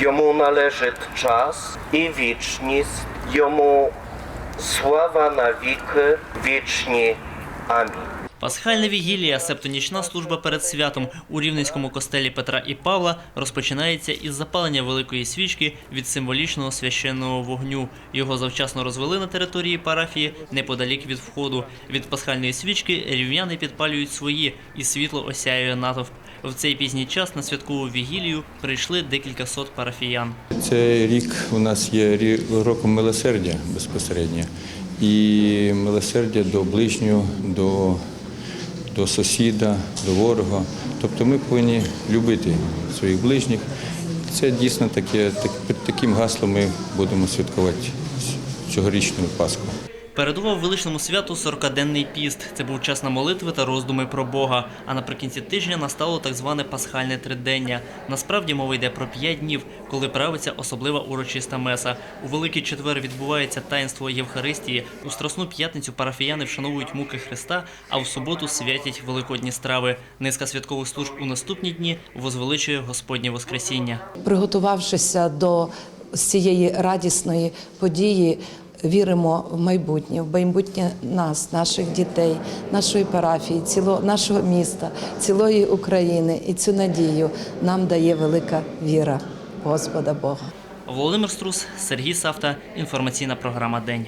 Йому належить час і вічність, йому слава навіки вічні. Амінь. Пасхальна вігілія, себто нічна служба перед святом у рівненському костелі Петра і Павла розпочинається із запалення великої свічки від символічного священного вогню. Його завчасно розвели на території парафії неподалік від входу. Від пасхальної свічки рівняни підпалюють свої, і світло осяює натовп. В цей пізній час на святкову вігілію прийшли декілька сот парафіян. Цей рік у нас є роком милосердя безпосередньо. І милосердя до ближнього, до, до сусіда, до ворога. Тобто ми повинні любити своїх ближніх. Це дійсно таке, так, під таким гаслом ми будемо святкувати цьогорічну Пасху. Передував величному святу 40-денний піст. Це був час на молитви та роздуми про Бога. А наприкінці тижня настало так зване пасхальне тридення. Насправді мова йде про п'ять днів, коли правиться особлива урочиста меса. У Великий четвер відбувається таїнство Євхаристії. У Страсну п'ятницю парафіяни вшановують муки Христа, а в суботу святять великодні страви. Низка святкових служб у наступні дні возвеличує Господнє Воскресіння. Приготувавшися до цієї радісної події, віримо в майбутнє, в майбутнє нас, наших дітей, нашої парафії, ціло нашого міста, цілої України. І цю надію нам дає велика віра Господа Бога. Володимир Струс, Сергій Савта. Інформаційна програма День.